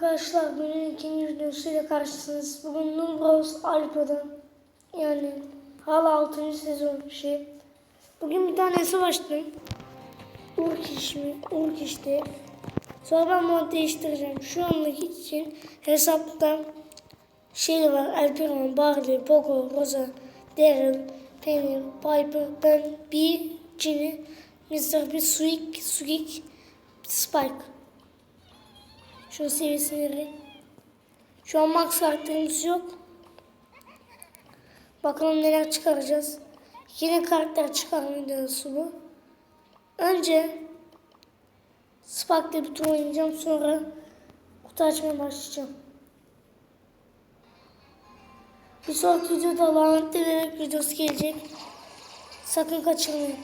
arkadaşlar, bugün ikinci videosuyla karşınızdayız. Bugün Nubros Alpa'dan yani hala 6. sezon şey. Bugün bir tanesi başladım. Urkiş mi? Urkiş'te. Sonra ben mod değiştireceğim. Şu andaki için hesapta şey var. Alperon, Barley, Poco, Rosa, Daryl, Penny, Piper, ben, bir Ginny, Mr. B, Suik, Suik, Spike. Şu seviyesileri. Şu an max karakterimiz yok. Bakalım neler çıkaracağız. Yine karakter çıkarma videosu bu. Önce Spark'ta bir tur oynayacağım. Sonra kutu açmaya başlayacağım. Bir sonraki videoda lanetli bebek videosu gelecek. Sakın kaçırmayın.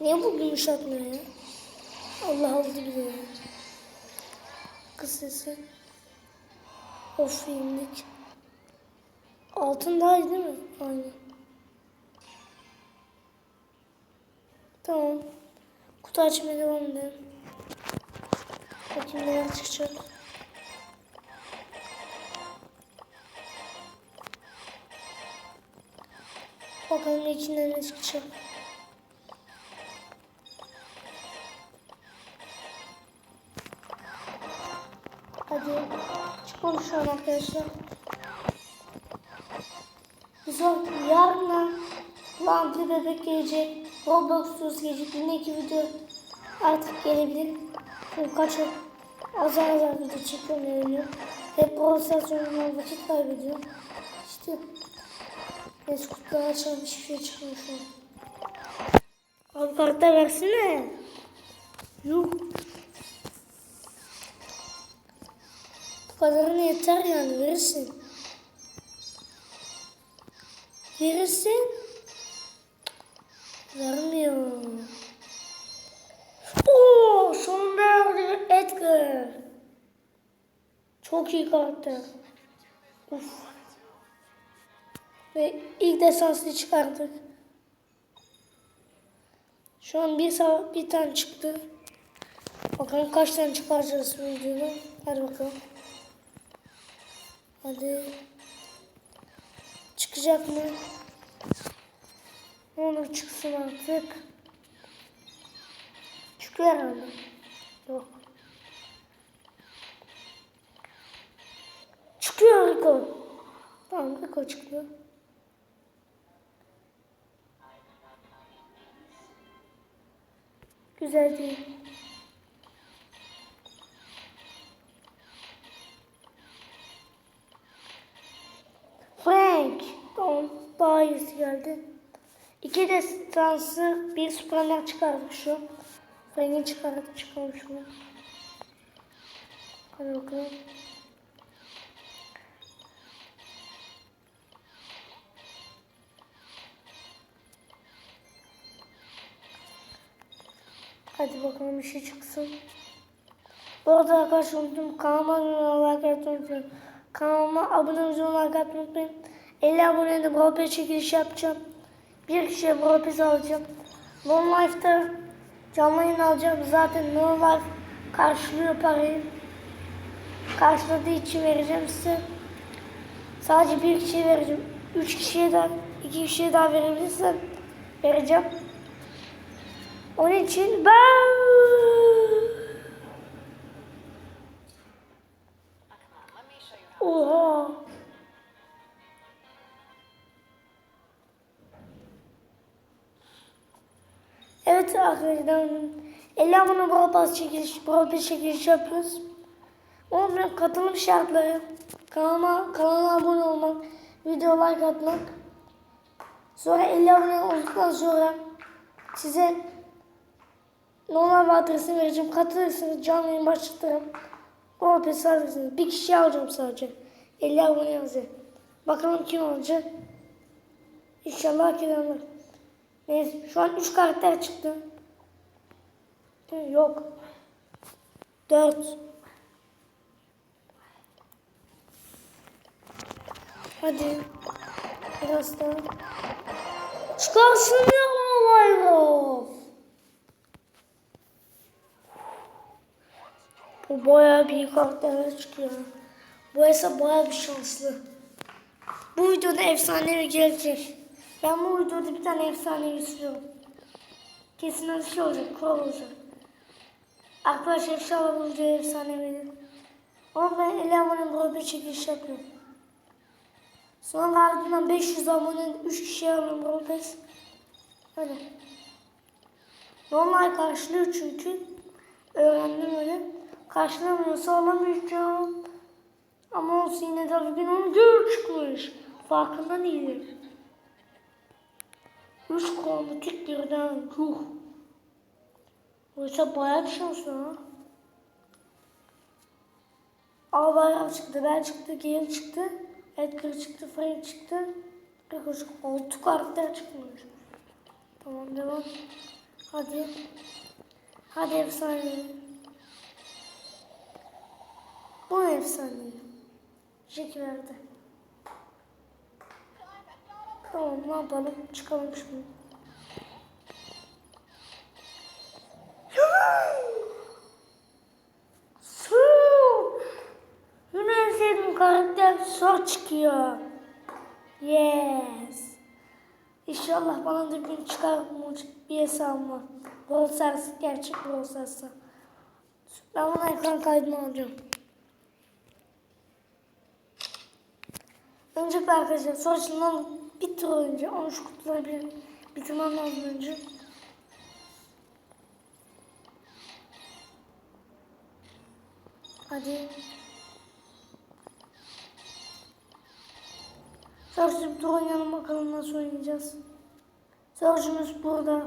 Niye bu yumuşatmıyor ya? Allah oldu bile. Kız sesi. Of indik. Altın daha iyi değil mi? Aynen. Tamam. Kutu açmaya devam edelim. Bakayım neler çıkacak. Bakalım içinden ne çıkacak. Hadi şu an arkadaşlar. Biz o yarına Lantı bebek gelecek. Roblox videosu gelecek. Yine video artık gelebilir. Çünkü kaç azar azar video çekiyorum öyle. Hep oynuyorum vakit kaybediyorum. İşte Neyse kutuları açalım hiçbir şey çıkmıyor şu an. Abi kartlar versene. Yuh. Bu kadarını yeter yani verirsin. Verirsin. Vermiyor. Oo, sonunda verdi Edgar. Çok iyi karakter. Uf. Ve ilk desansını çıkardık. Şu an bir sabah bir tane çıktı. Bakalım kaç tane çıkaracağız videoda. Hadi bakalım. Hadi. Çıkacak mı? Ne olur çıksın artık. Çıkıyor herhalde. Yok. Çıkıyor Rico. Tamam Rico çıkıyor. Güzel değil. Frank. Tamam. Daha iyisi geldi. İki destansı bir süperler çıkardık şu. Frank'i çıkardık çıkalım şunu. Hadi bakalım. Hadi bakalım bir şey çıksın. Bu arada arkadaşlar unuttum. Kanalıma abone olmayı unutmayın. Kanalıma abone olmayı like unutmayın. 50 abonede Brawl çekiliş yapacağım. Bir kişiye Brawl alacağım. Non Life'da canlı yayın alacağım. Zaten Non Life karşılıyor parayı. Karşıladığı için vereceğim size. Sadece bir kişiye vereceğim. Üç kişiye daha, iki kişiye daha verebilirsem vereceğim. Onun için ben... Oha. Evet arkadaşlar. 50 abone Brawl çekiliş, Brawl çekiliş yapıyoruz. Onun katılım şartları kanalıma, kanala abone olmak, video like atmak. Sonra 50 abone olduktan sonra size normal adresini vereceğim. Katılırsınız canlı yayın başlatırım. O alırsınız. Bir kişi alacağım sadece. 50 abone yazıyor. Bakalım kim olacak. İnşallah edenler. Neyse şu an 3 karakter çıktı. Yok. 4. Hadi. Biraz daha. Çıkarsın ya Minecraft. Bu bayağı bir karakterler çıkıyor. Bu hesap bayağı bir şanslı. Bu videoda efsanevi gelecek. Ben bu videoda bir tane efsanevi istiyorum. Kesin öyle şey olacak, kural olacak. Arkadaşlar inşallah bu video efsanevi. Ama ben 50 abone bir çekiliş yapıyorum. Sonra ardından 500 abone 3 kişiye alıyorum Roblox. Öyle. Normal karşılıyor çünkü. Öğrendim öyle. Karşılamıyorsa alamayacağım. Ama olsun yine de bugün onu gör çıkmış. Farkında değilim. Üç kromatik birden yuh. Oysa bayağı bir şanslı ha. Albayrak çıktı, ben çıktı, Gale çıktı, Edgar çıktı, Frank çıktı. Yaklaşık 6 karakter çıkmış. Tamam devam. Hadi. Hadi efsane. Bu efsane. Jack verdi. Tamam ne yapalım? Çıkalım şimdi. Su! Yine en sevdiğim karakter Sor çıkıyor. Yes. İnşallah bana da gün çıkar bir hesabım var. Brawl Stars, gerçek Brawl Stars'ta. Ben buna ekran kaydını alacağım. Öncelikle arkadaşlar sonrasından bir tur önce 13 kutuları bir bitirmem lazım önce. Hadi. Sonrasında bir tur oynayalım bakalım nasıl oynayacağız. Sonrasımız burada.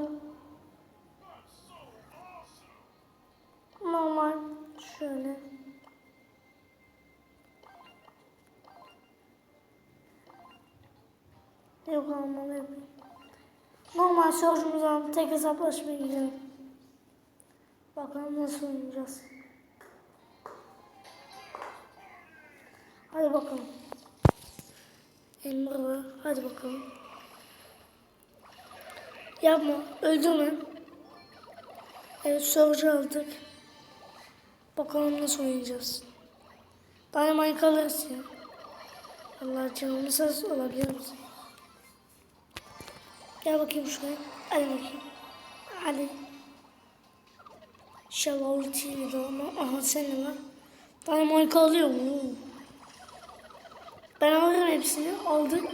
Sorcumuza tek hesaplaşmaya gidelim. Bakalım nasıl oynayacağız. Hadi bakalım. Emre var. Hadi bakalım. Yapma. Öldürme. Evet sorucu aldık. Bakalım nasıl oynayacağız. Dynamite alırız ya. Allah canımı saz olabilir misin? Gel bakayım şuraya. Hadi bakayım. Hadi. İnşallah ultiyle de ama. Aha sen ne var? Dynamite alıyor mu? Ben alırım hepsini. Aldık.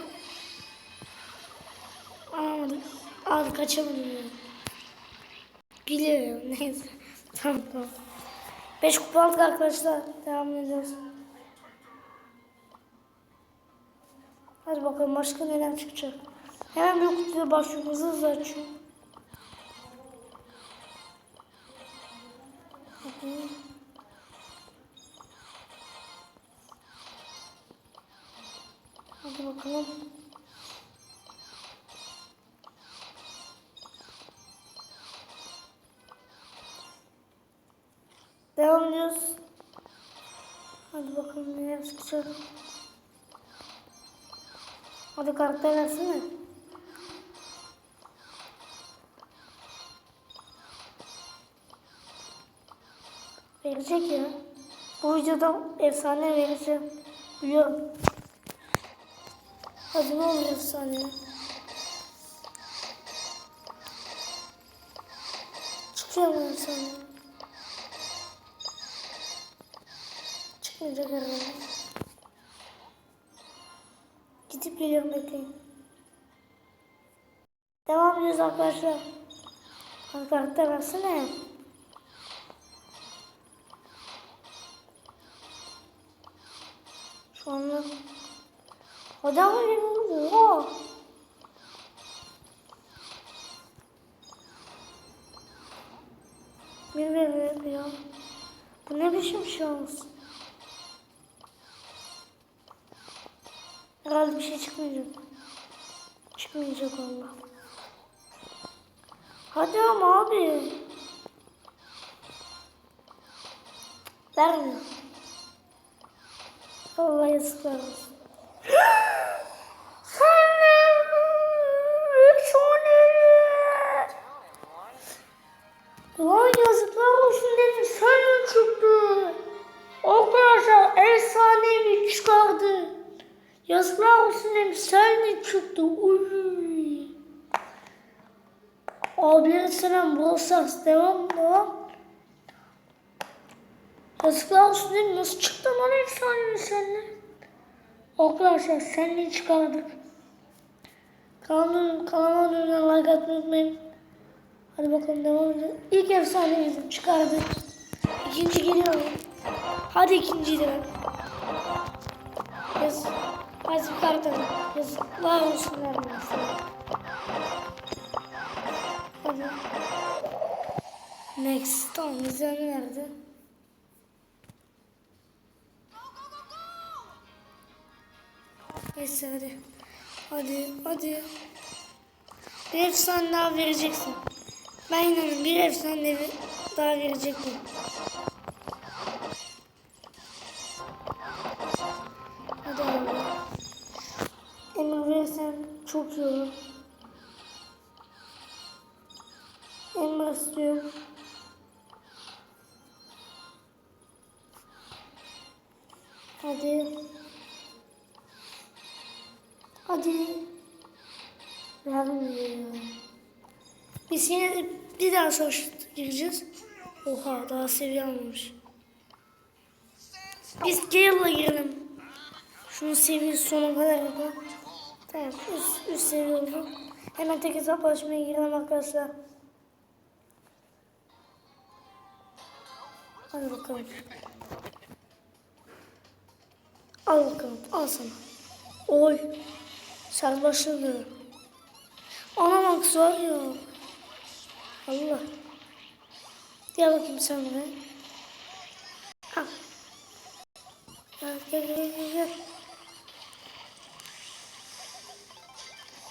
Alamadık. Aldık kaçamadım ya. Biliyorum neyse. tamam tamam. 5 kupa aldık arkadaşlar. Devam edeceğiz. Hadi bakalım başka neler çıkacak. Hemen bir kutuya başlıyorum. Hızlı açıyorum. Hadi bakalım. Devam ediyoruz. Hadi bakalım neler çıkacak. Hadi karakter versene. Verecek ya. Bu videoda efsane vereceğim. Biliyorum. Hadi ne olur efsane. Çıkıyor mu efsane? Çıkmayacak herhalde. Gidip geliyorum bekleyin. Devam ediyoruz arkadaşlar. Hadi karakter ama benim oha. Ver ya. Bu ne biçim şans? Herhalde bir şey çıkmayacak. Çıkmayacak Allah. Hadi ama abi. Vermiyor. Allah yazıklar olsun. Ulan yazıklar olsun dedim. Sen çıktı. Arkadaşlar efsanevi çıkardı. Yazıklar olsun dedim. Sen çıktı. Uy. Abilerin selam. Bol devam mı? Yazıklar olsun değil? Nasıl çıktı lan efsane senle? Arkadaşlar senle çıkardık. Kanalın, kanalıma dönülen like atmayı unutmayın. Hadi bakalım devam edelim. İlk efsanemizi çıkardık. İkinci geliyor. Hadi ikinciyi de ver. Yaz. Hadi bir kart alın. Yazıklar olsun vermezsin. Hadi. Next. Tamam güzel nerede? Neyse hadi. Hadi hadi. Bir efsane daha vereceksin. Ben inanıyorum bir efsane daha vereceksin. Biz bir daha savaş gireceğiz. Oha daha seviye almamış. Biz Gale'la girelim. Şunun seviyesi sonuna kadar yapalım. Tamam üst, üst seviye oldu. Hemen tek hesaplaşmaya girelim arkadaşlar. Hadi bakalım. Al bakalım al sana. Oy. Şarj başladı. Ana Max var ya. Allah. Gel bakayım sen buraya. Ha. Gel gel gel gel. gel.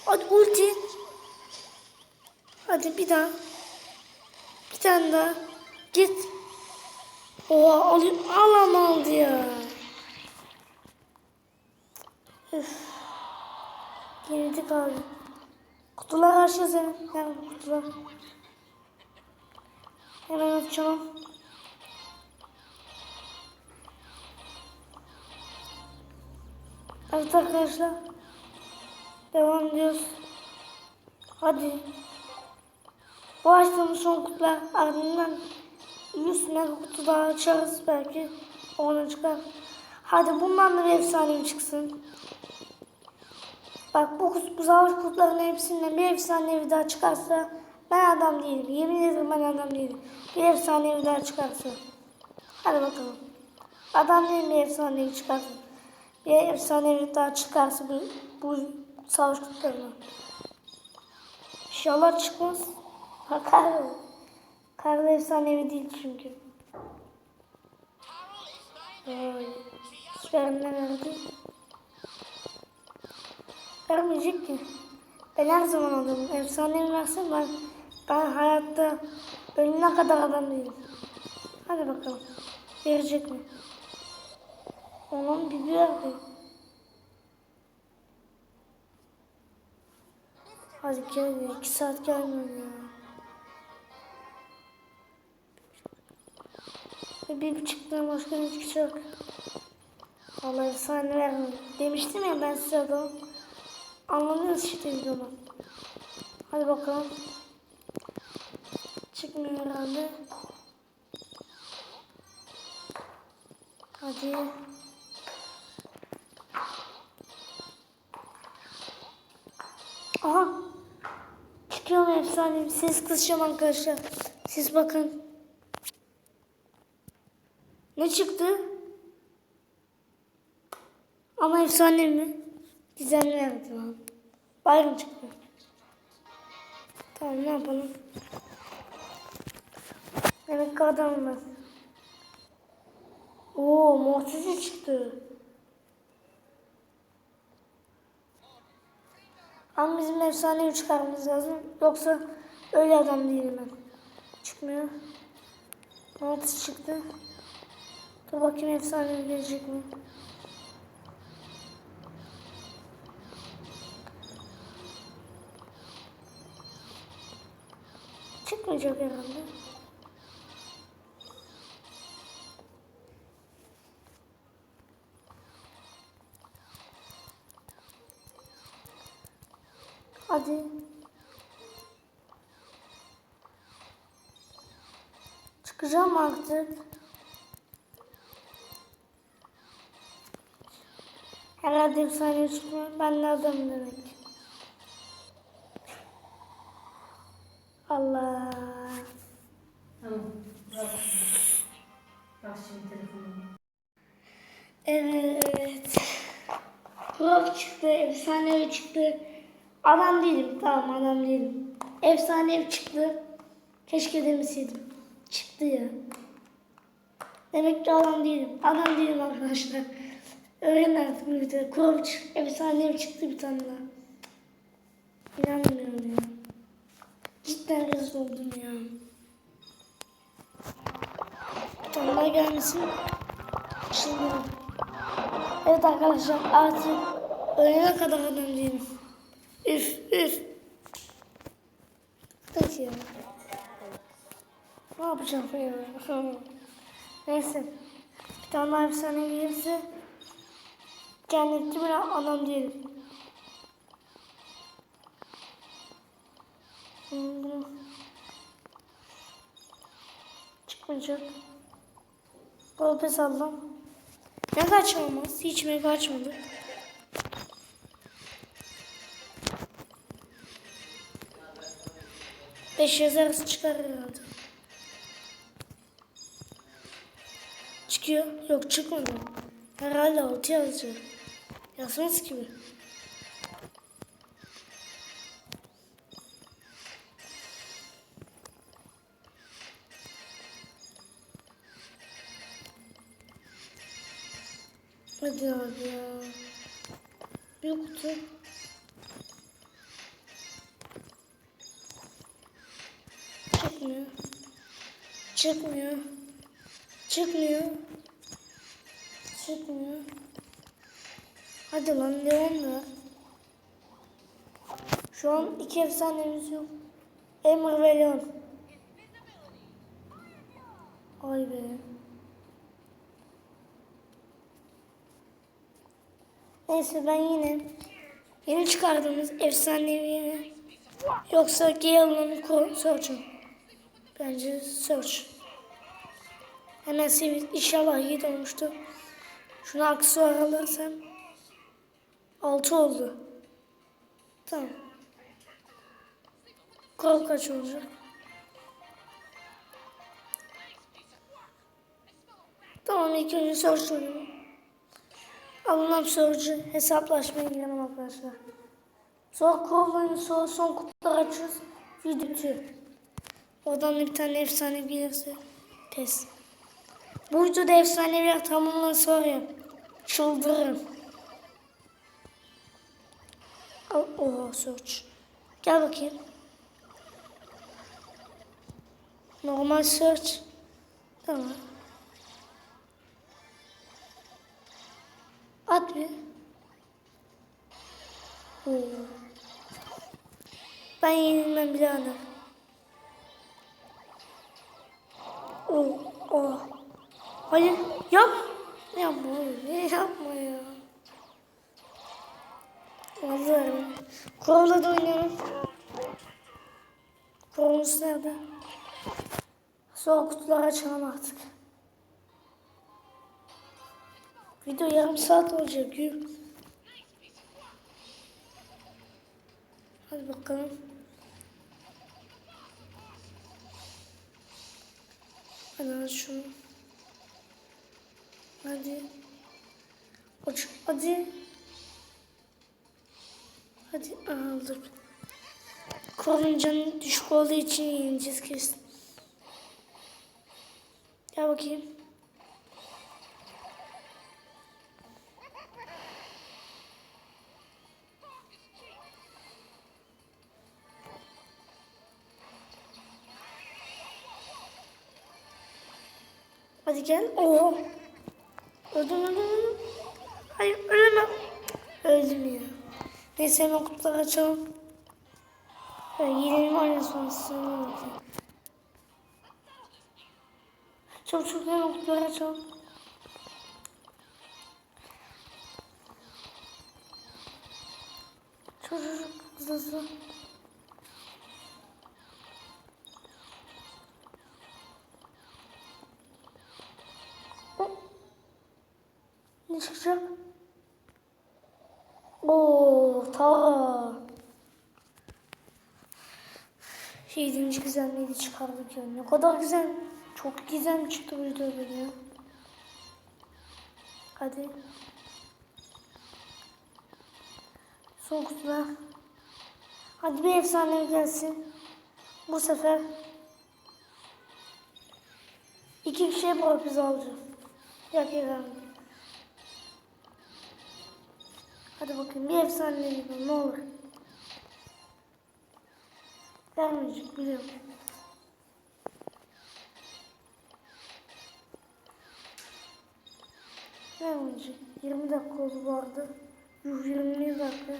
Hadi ulti. Hadi bir daha. Bir tane daha. Git. Oha alayım. Alam aldı ya. Üf. Yenildik abi. Kutular aşağı senin. Nerede bu kutular? Hemen açalım. Evet arkadaşlar. Devam ediyoruz. Hadi. Bu açtığımız son kutular ardından 100 mega kutu daha açarız belki. Ona çıkar. Hadi bundan da bir efsane çıksın. Bak bu, bu savaş kutularının hepsinden bir efsanevi daha çıkarsa ben adam değilim. Yemin ederim ben adam değilim. Bir efsanevi daha çıkarsa. Hadi bakalım. Adam değilim bir efsanevi çıkarsa. Bir efsanevi daha çıkarsa bu, bu savaş kutularına. İnşallah çıkmaz. Ha kar. Karlı efsanevi değil çünkü. Vay. Süper ne verdi? Vermeyecek ki. Ben her zaman adamım. Efsane versin ben, ben hayatta ölüne kadar adam değilim. Hadi bakalım. Verecek mi? Onun verdi. Hadi gel ya. İki saat gelmiyor ya. Ve bir buçuktan başka hiçbir şey yok. Allah efsane vermedi. Demiştim ya ben size adam. Anlamıyoruz işte videodan. Hadi bakalım. Çıkmıyor herhalde. Hadi. Aha. Çıkıyor mu efsane? Ses kısacağım arkadaşlar. Siz bakın. Ne çıktı? Ama efsane mi? Düzenli verdi lan. Bayram çıktı. Tamam ne yapalım? Demek ki adam var. Oo mortizi çıktı. Ama bizim efsaneyi çıkarmamız lazım. Yoksa öyle adam değilim ben. Çıkmıyor. Mortiz çıktı. Dur bakayım efsane gelecek mi? Çıkmayacak herhalde. Hadi. Çıkacağım artık. Herhalde efsane çıkmıyor. Ben de adamım demek. Allah. Tamam. Bırak. Bak şimdi telefonum. Evet. Prof çıktı, efsanevi çıktı. Adam değilim, tamam adam değilim. Efsanevi çıktı. Keşke demeseydim. Çıktı ya. Demek ki adam değilim. Adam değilim arkadaşlar. Öğrenin artık bir de. Prof çıktı, efsanevi çıktı bir tane daha. İnanmıyorum ya. Cidden rezil oldum ya. Bir gelmesin. Şimdi Evet arkadaşlar artık öğlene kadar adam değilim. Üf üf. Peki ya. Ne yapacağım ya? Neyse. Bir tane daha efsane gelirse cennetli bir adam değilim. Hmm. Çıkmayacak. Bol pes aldım. Mega açmamız. Hiç mega açmadı. Beş yazarız çıkar herhalde. Çıkıyor. Yok çıkmadı. Herhalde altı yazacak. Yazmaz gibi. Hadi abi ya. Bir kutu. Çıkmıyor. Çıkmıyor. Çıkmıyor. Hadi lan Leon ver. Şu an iki efsanemiz yok. Emir ve Leon. Ay be. Neyse ben yine yeni çıkardığımız efsanevi yoksa Gale'ın Search'ım. Bence Search. Hemen sevin. İnşallah iyi olmuştu. Şunu aksesuar alırsam 6 oldu. Tamam. Kol kaç olacak? Tamam ilk önce Search oynayalım. Alınan sorucu hesaplaşmaya girelim arkadaşlar. Sonra kovlayın sonra son kutuları açıyoruz. Video bitiyor. Oradan da bir tane efsane gelirse pes. Bu videoda efsaneler tamamlansa var ya çıldırırım. Al, oha search. Gel bakayım. Normal search. Tamam. At bir. Oo. Ben yenilmem birader. Oh, Hayır, yap. Yapma, hayır, yapma ya. Allah'ım. Kovala da oynayalım. Kovalımız nerede? Sonra kutuları açalım artık. Video yarım saat olacak. Yürü. Hadi bakalım. Hadi şunu. Hadi. Aç. Hadi. Hadi aldık. Koruncanın düşük olduğu için yeneceğiz kesin. Gel bakayım. Hadi gel. Oo. Öldüm öldüm öldüm. Hayır ölemem. Öldüm ya. Neyse hemen kutuları açalım. Ben yenelim aynı sonrasını. Çabuk çabuk hemen kutuları açalım. Çabuk çabuk. Çıkacak? Oo, Tara. Yedinci güzelliği çıkardık ya. Ne kadar güzel. Çok güzel çıktı bu videoda ya. Hadi. Son kutular. Hadi bir efsane gelsin. Bu sefer iki kişiye propuz alacağım. Yak yakalım. Hadi bakayım bir efsane yapalım ne olur. Vermeyecek biliyorum. Vermeyecek. 20 dakika oldu bu arada. 120 dakika.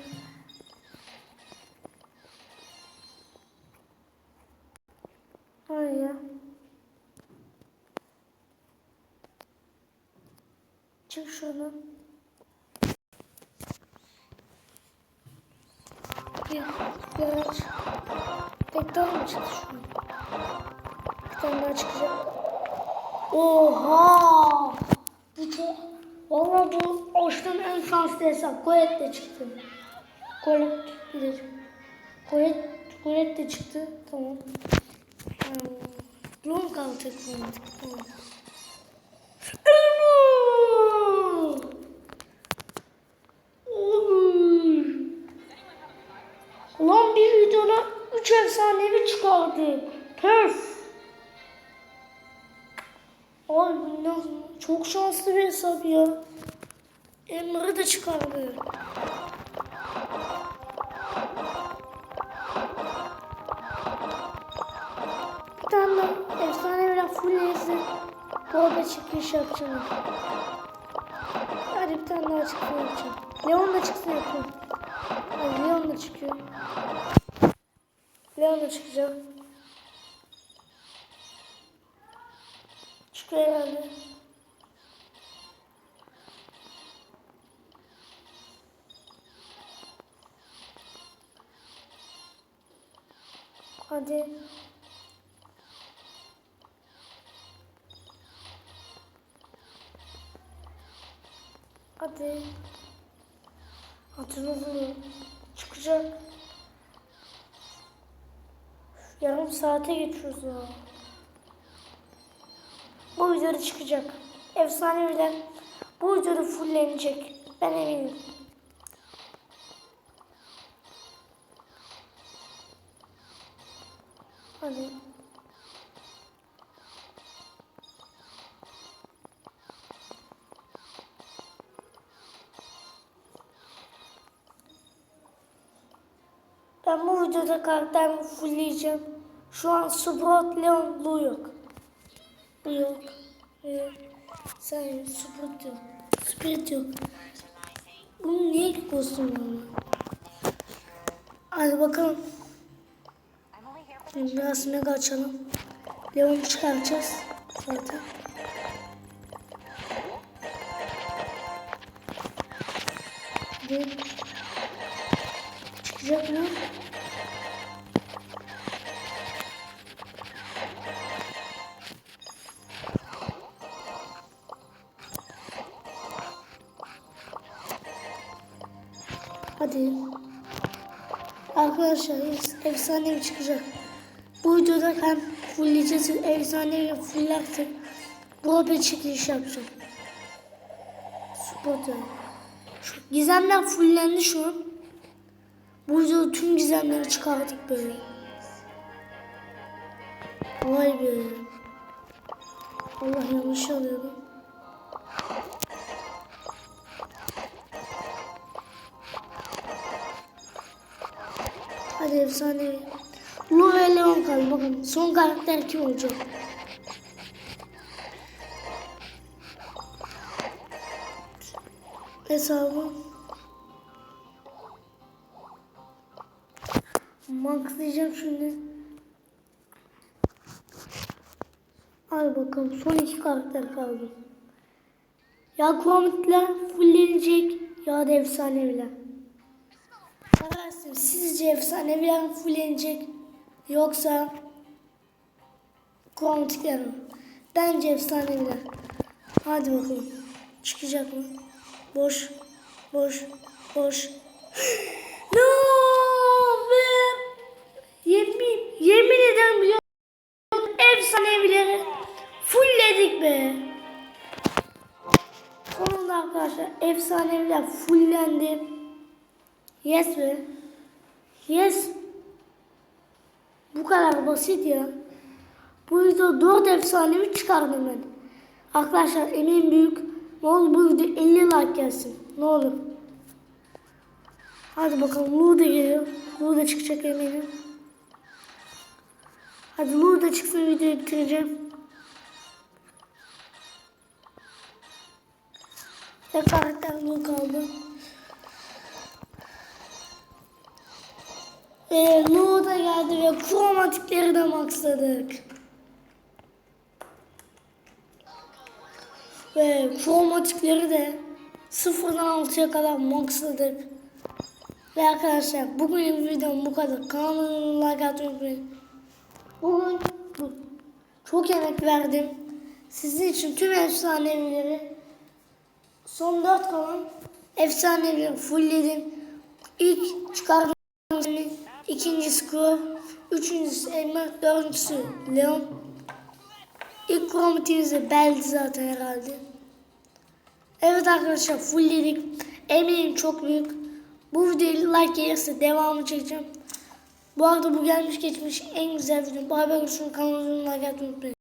Hayır ya. Çık şuradan. Bir, bir araç. Tekrar mı çıktı şu an? Bir tane daha çıkacak. Oha! Bu çok... Valla bu Oş'tan en şanslı hesap. Koyet de çıktı. Koyet bilir. Koyet, Koyet de çıktı. Tamam. Hmm. Long kalacak. Tamam. Elmo! Oy! Ulan bir videoda 3 efsanevi çıkardı. Pöf! Ay bu ne- çok şanslı bir hesap ya. Emre de çıkardı. Bir tane efsane bir full neyse. Orada çıkış yapacağım. Hadi bir tane daha yapacağım. Leon da çıksın yapayım. Hadi Leon da çıkıyor. Leon da çıkacak. Çıkıyor herhalde. Hadi. Hadi. Hatırladın mı? Çıkacak. Yarım saate geçiyoruz ya. Bu videoda çıkacak. Efsane bilen bu videoda fullenecek. Ben eminim. Hadi. Ben bu videoda karakterimi fullleyeceğim. Şu an Sprout Leon Blue yok. Bu yok. Yok. Sen Sprout yok. Spirit yok. Bunun niye kostüm var? Hadi bakalım. Şimdi biraz mega açalım. Leon'u çıkaracağız zaten. Çıkacak mı? Arkadaşlar efsanevi çıkacak. Bu videoda hem fullleyeceğiz, efsanevi fullersek Robert çekiliş yapacağım. Spot. Şu gizemler fullendi şu an. Bu videoda tüm gizemleri çıkardık böyle. Vay be. Allah yanlış alıyordum. Hadi efsane. Lu ve Leon kaldı. Bakın son karakter kim olacak? Hesabı. Maxlayacağım şimdi. Al bakalım son iki karakter kaldı. Ya komitler fullenecek ya da efsaneviler. Sizce efsaneviler mi fullenecek yoksa kromatikler mi? Bence efsaneviler. Hadi bakalım. Çıkacak mı? Boş. Boş. Boş. no! Be! Yemin, yemin ederim biliyor efsanevileri fullledik be. Sonunda arkadaşlar efsaneviler fullendi. Yes be. Yes. Bu kadar basit ya. Bu video 4 efsanevi çıkardım ben. Arkadaşlar emin büyük. Ne olur bu video 50 like gelsin. Ne olur. Hadi bakalım Lu da geliyor. Lu da çıkacak eminim. Hadi Lu da çıksın videoyu bitireceğim. Tek karakter Lu kaldı. Ve Lu da geldi ve kromatikleri de maxladık. Ve kromatikleri de sıfırdan altıya kadar maxladık. Ve arkadaşlar bugün videom bu kadar. Kanalıma like atmayı unutmayın. Bugün bu- çok emek verdim. Sizin için tüm efsaneleri son dört kalan efsaneleri fullledim. İlk çıkardığım ikincisi Crow, üçüncüsü Elmer, dördüncüsü Leon. İlk kromatiğimiz de beldi zaten herhalde. Evet arkadaşlar fullledik. Eminim çok büyük. Bu videoya like gelirse devamı çekeceğim. Bu arada bu gelmiş geçmiş en güzel video. Bay bay görüşürüz. Kanalımıza like atmayı unutmayın.